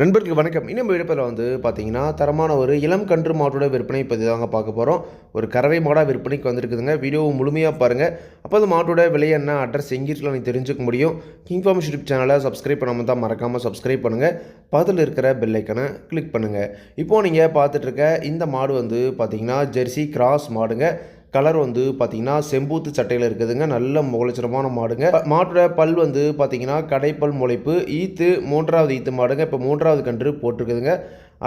நண்பர்களுக்கு வணக்கம். இன்னும் விழுப்பில் வந்து பார்த்தீங்கன்னா தரமான ஒரு இளம் கன்று மாட்டோட விற்பனை பற்றி தாங்க பார்க்க போகிறோம் ஒரு கறவை மாடாக விற்பனைக்கு வந்திருக்குதுங்க. வீடியோவை முழுமையாக பாருங்கள் அப்போ அந்த மாட்டோட விலை என்ன அட்ரஸ் எங்கே இருக்குன்னு நீங்கள் தெரிஞ்சுக்க முடியும். கிங் ஃபார்ம் யூடியூப் சேனலை சப்ஸ்கிரைப் பண்ணாமல் தான் மறக்காமல் சப்ஸ்கிரைப் பண்ணுங்கள் பக்கத்தில் இருக்கிற பெல்லைக்கனை கிளிக் பண்ணுங்கள் இப்போது நீங்கள் பார்த்துட்ருக்க இந்த மாடு வந்து பார்த்தீங்கன்னா ஜெர்சி கிராஸ் மாடுங்க. கலர் வந்து பார்த்தீங்கன்னா செம்பூத்து சட்டையில் இருக்குதுங்க. நல்ல முகலட்சணமான மாடுங்க. மாட்டோட பல் வந்து பார்த்தீங்கன்னா கடைப்பல் முளைப்பு ஈத்து மூன்றாவது ஈத்து மாடுங்க. இப்போ மூன்றாவது கன்று போட்டிருக்குதுங்க.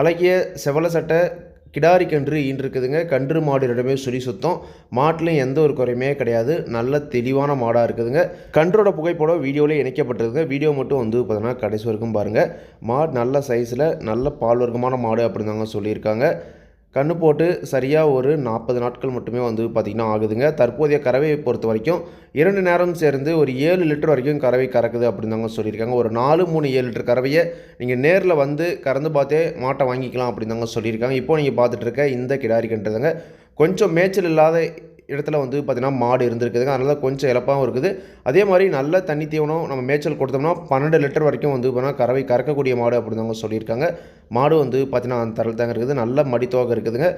அழகிய செவல சட்டை கிடாரி கன்று ஈன்றிருக்குதுங்க. கன்று மாடு இடமே சுழி சுத்தம். மாட்டிலையும் எந்த ஒரு குறையுமே கிடையாது. நல்ல தெளிவான மாடாக இருக்குதுங்க. கன்றோட புகைப்படம் வீடியோவில் இணைக்கப்பட்டிருக்குங்க. வீடியோ மட்டும் வந்து பார்த்தீங்கன்னா கடைசி வரைக்கும் பாருங்கள் மாடு நல்ல சைஸில் நல்ல பால் வர்க்கமான மாடு அப்படின்னு தாங்க சொல்லியிருக்காங்க. கண்ணு போட்டு சரியாக ஒரு நாற்பது நாட்கள் மட்டுமே வந்து பார்த்திங்கன்னா ஆகுதுங்க. தற்போதைய கறவையை பொறுத்த வரைக்கும் இரண்டு நேரம் சேர்ந்து ஒரு ஏழு லிட்டர் வரைக்கும் கறவை கறக்குது அப்படின்னு தாங்க சொல்லியிருக்காங்க. ஒரு நாலு மூணு ஏழு லிட்டர் கறவையை நீங்கள் நேரில் வந்து கறந்து பார்த்தே மாட்டை வாங்கிக்கலாம் அப்படின்னு தாங்க சொல்லியிருக்காங்க. இப்போ நீங்கள் பார்த்துட்டு இருக்க இந்த கிடாரி கொஞ்சம் மேய்ச்சல் இல்லாத இடத்துல வந்து பார்த்திங்கன்னா மாடு இருந்திருக்குதுங்க. அதனால கொஞ்சம் இழப்பாகவும் இருக்குது. அதே மாதிரி நல்ல தண்ணி தீவனம் நம்ம மேய்ச்சல் கொடுத்தோம்னா பன்னெண்டு லிட்டர் வரைக்கும் வந்து பார்த்தீங்கன்னா கறவை கறக்கக்கூடிய மாடு அப்படின்னு தாங்க சொல்லியிருக்காங்க. மாடு வந்து பார்த்திங்கன்னா அந்த தரல் தாங்க இருக்குது. நல்ல மடித்தோகை இருக்குதுங்க.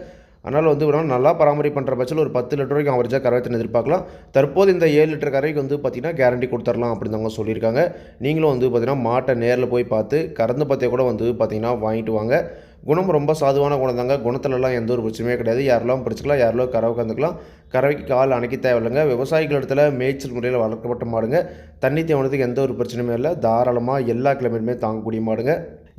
அதனால் வந்து நல்லா பராமரிப்பு பண்ணுற பட்சத்தில் ஒரு பத்து லிட்டர் வரைக்கும் அவரேஜாக கறவை எதிர்பார்க்கலாம். தற்போது இந்த ஏழு லிட்டர் கறவைக்கு வந்து பார்த்திங்கன்னா கேரண்டி கொடுத்துடலாம் அப்படின்னு அவங்க சொல்லியிருக்காங்க. நீங்களும் வந்து பார்த்திங்கன்னா மாட்டை நேரில் போய் பார்த்து கறந்து பற்றிய கூட வந்து பார்த்திங்கன்னா வாங்கிட்டு வாங்க. குணம் ரொம்ப சாதுவான குணம் தாங்க குணத்துலலாம் எந்த ஒரு பிரச்சனையுமே கிடையாது. யாரெல்லாம் பிடிச்சிக்கலாம் யாரெல்லாம் கறவை கந்துக்கலாம் கறவைக்கு கால் அணைக்க தேவையில்லைங்க. விவசாயிகள் இடத்துல மேய்ச்சல் முறையில் வளர்க்கப்பட்ட மாடுங்க. தண்ணி தேவனத்துக்கு எந்த ஒரு பிரச்சனையுமே இல்லை. தாராளமாக எல்லா கிழமையுமே தாங்கக்கூடிய மாடுங்க.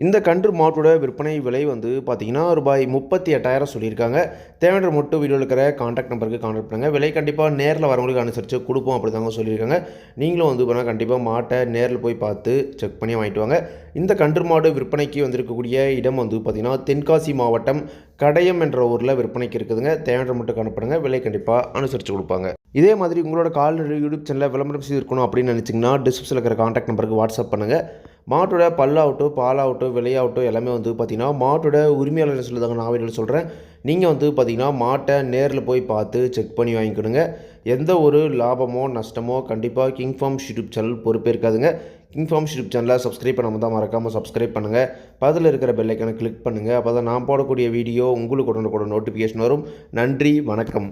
இந்த கன்று மாட்டோட விற்பனை விலை வந்து பார்த்தீங்கன்னா ரூபாய் முப்பத்தி எட்டாயிரம் சொல்லியிருக்காங்க. தேவையான மட்டும் வீடியோவில் இருக்கிற காண்டாக்ட் நம்பருக்கு கான்டாக்ட் பண்ணுங்கள் விலை கண்டிப்பாக நேரில் வரவங்களுக்கு அனுசரித்து கொடுப்போம் அப்படி தாங்க சொல்லியிருக்காங்க. நீங்களும் வந்து பண்ணால் கண்டிப்பாக மாட்டை நேரில் போய் பார்த்து செக் பண்ணி வாங்கிட்டு வாங்க. இந்த கன்று மாடு விற்பனைக்கு வந்திருக்கக்கூடிய இடம் வந்து பார்த்திங்கன்னா தென்காசி மாவட்டம் கடையம் என்ற ஊரில் விற்பனைக்கு இருக்குதுங்க. தேவையான மட்டும் காணப்படுங்க விலை கண்டிப்பாக அனுசரித்து கொடுப்பாங்க. இதே மாதிரி உங்களோட கால்நடை யூடியூப் சேனலில் விளம்பரம் செய்திருக்கணும் அப்படின்னு நினச்சிங்கன்னா டிஸ்கிரிப்ஷனில் இருக்கிற காண்டாக்ட் நம்பருக்கு வாட்ஸ்அப் பண்ணுங்கள் மாட்டோட பல்லாகட்டும் பாலாகட்டும் விலையாகட்டும் எல்லாமே வந்து பார்த்திங்கன்னா மாட்டோட உரிமையாளர் சொல்லுதாங்க நான் வீடியோவில் சொல்கிறேன் நீங்கள் வந்து பார்த்திங்கன்னா மாட்டை நேரில் போய் பார்த்து செக் பண்ணி வாங்கிக்கணுங்க எந்த ஒரு லாபமோ நஷ்டமோ கண்டிப்பாக கிங் ஃபார்ம் யூடியூப் சேனல் பொறுப்பேற்காதுங்க கிங் ஃபார்ம் யூடியூப் சேனலை சப்ஸ்கிரைப் பண்ணாமல் தான் மறக்காமல் சப்ஸ்கிரைப் பண்ணுங்கள் பதில் இருக்கிற பெல்லைக்கான கிளிக் பண்ணுங்கள் அப்போ தான் நான் போடக்கூடிய வீடியோ உங்களுக்கு உடனுக்குடன் நோட்டிஃபிகேஷன் வரும். நன்றி வணக்கம்.